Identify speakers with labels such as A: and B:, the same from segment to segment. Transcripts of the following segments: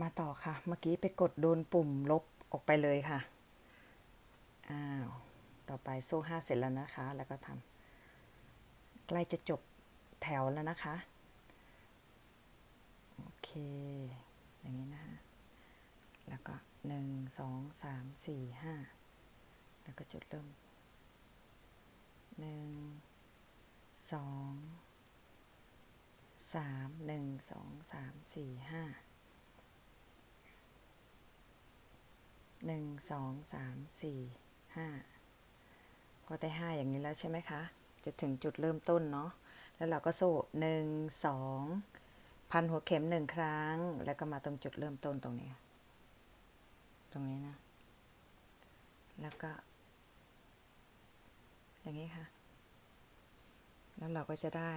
A: มาต่อค่ะ เมื่อกี้ไปกดโดนปุ่มลบออกไปเลยค่ะ อ้าว ต่อไปโซ่ห้าเสร็จแล้วนะคะ แล้วก็ทำใกล้จะจบแถวแล้วนะคะ โอเค อย่างนี้นะคะ แล้วก็หนึ่งสองสามสี่ห้าแล้วก็จุดเริ่มหนึ่งสองสามหนึ่งสองสามสี่ห้า หนึ่งสองสามสี่ห้าพอได้ห้าอย่างนี้แล้วใช่ไหมคะ จะถึงจุดเริ่มต้นเนาะแล้วเราก็โซ่หนึ่งสองพันหัวเข็มหนึ่งครั้ง แล้วก็มาตรงจุดเริ่มต้นตรงนี้ ตรงนี้นะ แล้วก็ อย่างนี้ค่ะ แล้วเราก็จะได้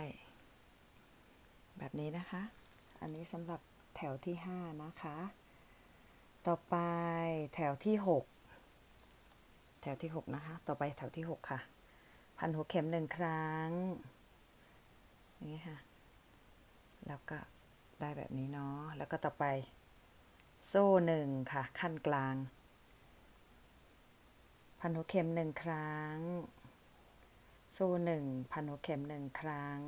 A: แบบนี้นะคะ อันนี้สำหรับแถวที่ห้านะคะ ต่อไปแถวที่หกแถวที่หกนะคะ ต่อไปแถวที่หกค่ะ พันหัวเข็มหนึ่งครั้ง อย่างนี้ค่ะ แล้วก็ได้แบบนี้เนาะ แล้วก็ต่อไปโซ่หนึ่งค่ะ ขั้นกลาง พันหัวเข็มหนึ่งครั้ง โซ่หนึ่งพันหัวเข็มหนึ่งครั้ง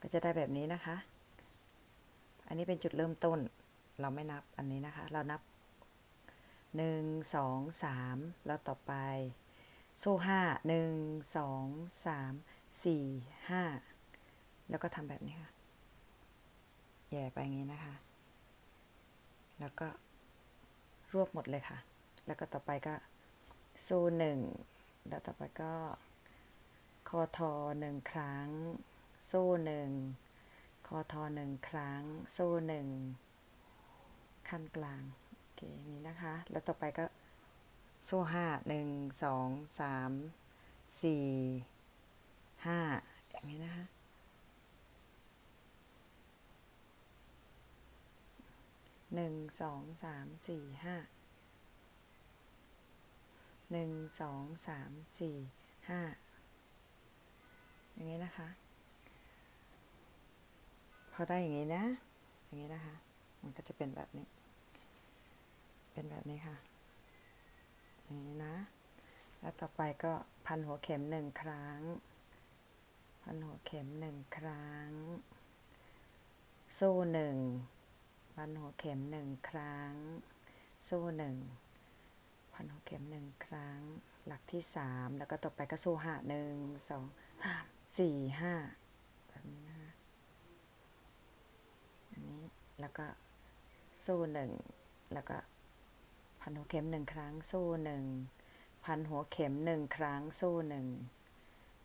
A: ก็จะได้แบบนี้นะคะ อันนี้เป็นจุดเริ่มต้น เราไม่นับอันนี้นะคะ เรานับหนึ่งสองสามแล้วต่อไป โซ่ห้าหนึ่งสองสามสี่ห้าแล้วก็ทำแบบนี้ค่ะแย่ไปอย่างนี้นะคะ แล้วก็รวบหมดเลยค่ะ แล้วก็ต่อไปก็โซ่หนึ่งแล้วต่อไปก็คอทอหนึ่งครั้ง โซ่หนึ่งคอทอหนึ่งครั้ง โซ่หนึ่ง ขั้นกลาง โอเค นี้นะคะ แล้วต่อไปก็โซ่ห้าหนึ่งสองสามสี่ห้าอย่างนี้นะคะ หนึ่งสองสามสี่ห้าหนึ่งสองสามสี่ห้าอย่างนี้นะคะ พอได้อย่างนี้นะ อย่างนี้นะคะ มันก็จะเป็นแบบนี้ค่ะ อย่างนี้นะ แล้ว ต่อไปก็พันหัวเข็มหนึ่งครั้ง พันหัวเข็มหนึ่งครั้งโซ่หนึ่งพันหัวเข็มหนึ่งครั้งโซ่หนึ่งพันหัวเข็มหนึ่งครั้ง หลักที่สามแล้วก็ต่อไปก็โซ่ห้าหนึ่งสองสามสี่ห้าแบบนี้นะคะอันนี้แล้วก็โซ่หนึ่งแล้วก็พันหัวเข็มหนึ่งครั้งโซ่หนึ่ง พันหัวเข็มหนึ่งครั้งโซ่หนึ่ง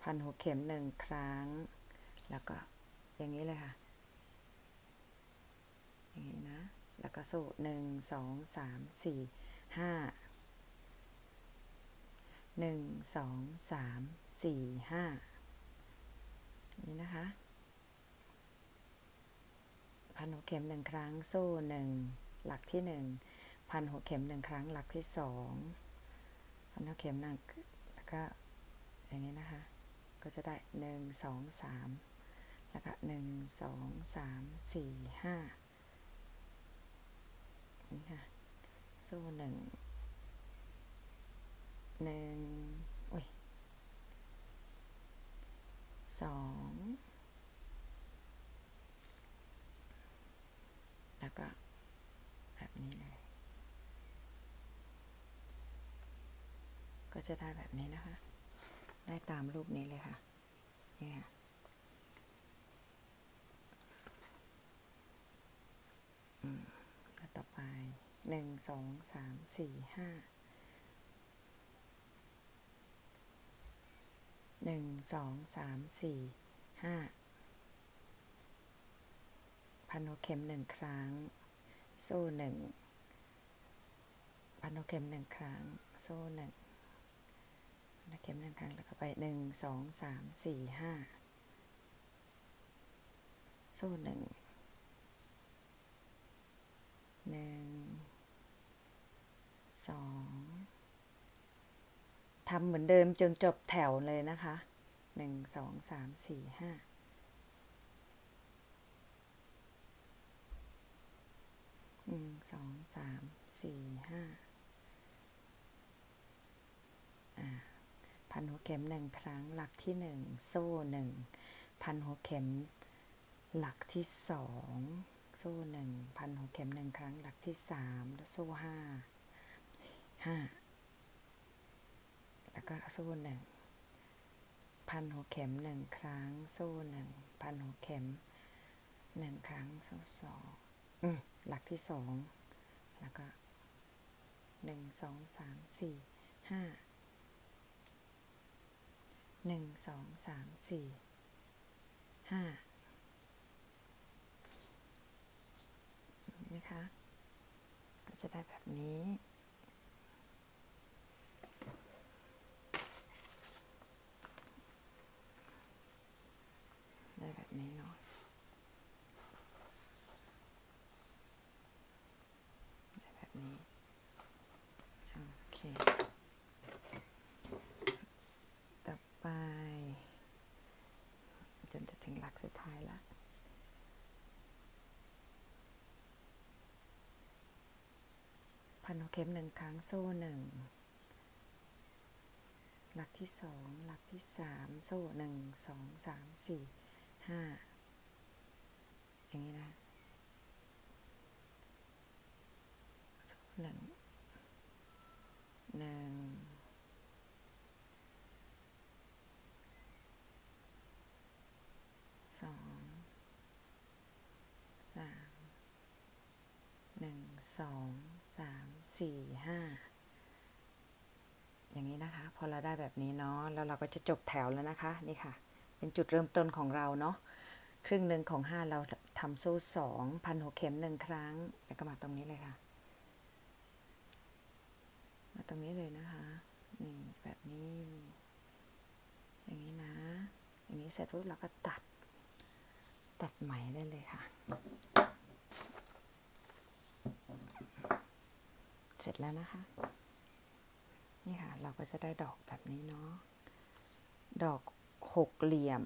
A: พันหัวเข็มหนึ่งครั้ง แล้วก็อย่างนี้เลยค่ะ อย่างนี้นะ แล้วก็โซ่หนึ่งสองสามสี่ห้าหนึ่งสองสามสี่ห้านี่นะคะ พันหัวเข็มหนึ่งครั้งโซ่หนึ่งหลักที่หนึ่งพันหัวเข็มหนึ่งครั้งหลักที่สอง พันวเข็มหนึ่งแล้วก็อย่างนี้นะคะ ก็จะได้หนึ่งสองสามแล้วก็หนึ่งสองสามสี่ห้านี่ค่ะโซ่หนึ่งหนึ่งอุ้ยสอง แล้วก็แบบนี้เลย ก็ จะได้แบบนี้นะคะ ได้ตามรูปนี้เลยค่ะ นี่ค่ะแล้วต่อไปหนึ่งสองสามสี่ห้าหนึ่งสองสามสี่ห้าพันหัวเข็มหนึ่งครั้งโซ่หนึ่งพันหัวเข็มหนึ่งครั้งโซ่หนึ่ง พันหัวเข็มหนึ่งครั้งแล้วก็ไปหนึ่งสองสามสี่ห้าโซ่หนึ่งหนึ่งสองทำเหมือนเดิมจนจบแถวเลยนะคะหนึ่งสองสามสี่ห้าหนึ่งสองสามสี่ห้าพัน หัวเข็มหนึ่งครั้ง หลักที่หนึ่งโซ่หนึ่งพันหัวเข็ม หลักที่สองโซ่หนึ่งพันหัวเข็มหนึ่งครั้ง หลักที่สามแล้วโซ่ห้าห้าแล้วก็โซ่หนึ่งพันหัวเข็มหนึ่งครั้ง โซ่หนึ่งพันหัวเข็มหนึ่งครั้งโซ่สองหลักที่สองแล้วก็หนึ่งสองสามสี่ห้า หนึ่งสองสามสี่ห้านะคะก็จะได้แบบนี้ได้แบบนี้เนาะได้แบบนี้ โอเค ต่อไป จนจะถึงหลักสุดท้ายแล้ว พันหัว เข็มหนึ่งครั้งโซ่หนึ่งหลักที่สองหลักที่สามโซ่หนึ่งสองสามสี่ห้าอย่างนี้นะโซ่หนึ่งหนึ่งสองสามหนึ่งสองสาม สี่ห้าอย่างนี้นะคะ พอเราได้แบบนี้เนาะแล้วเราก็จะจบแถวแล้วนะคะ นี่ค่ะ เป็นจุดเริ่มต้นของเราเนาะครึ่งหนึ่งของห้าเราทำโซ่สองพันหัวเข็มหนึ่งครั้ง แล้วก็มาตรงนี้เลยค่ะ มาตรงนี้เลยนะคะ นี่แบบนี้ อย่างนี้นะ อย่างนี้เสร็จปุ๊บเราก็ตัด ตัดไหมได้เลยค่ะ เสร็จแล้วนะคะ นี่ค่ะ เราก็จะได้ดอกแบบนี้เนาะ ดอกหกเหลี่ยม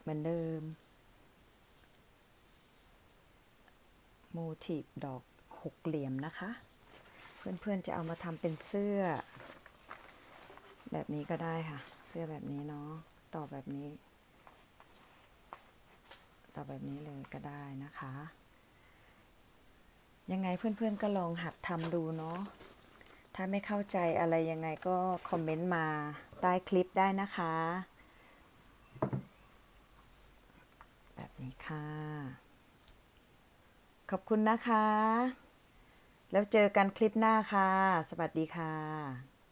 A: เหมือนเดิม โมทีฟดอกหกเหลี่ยมนะคะ เพื่อนๆจะเอามาทำเป็นเสื้อ แบบนี้ก็ได้ค่ะ เสื้อแบบนี้เนาะ ต่อแบบนี้ ต่อแบบนี้เลยก็ได้นะคะ ยังไงเพื่อนๆก็ลองหัดทำดูเนาะ ถ้าไม่เข้าใจอะไรยังไงก็คอมเมนต์มาใต้คลิปได้นะคะ แบบนี้ค่ะ ขอบคุณนะคะ แล้วเจอกันคลิปหน้าค่ะ สวัสดีค่ะ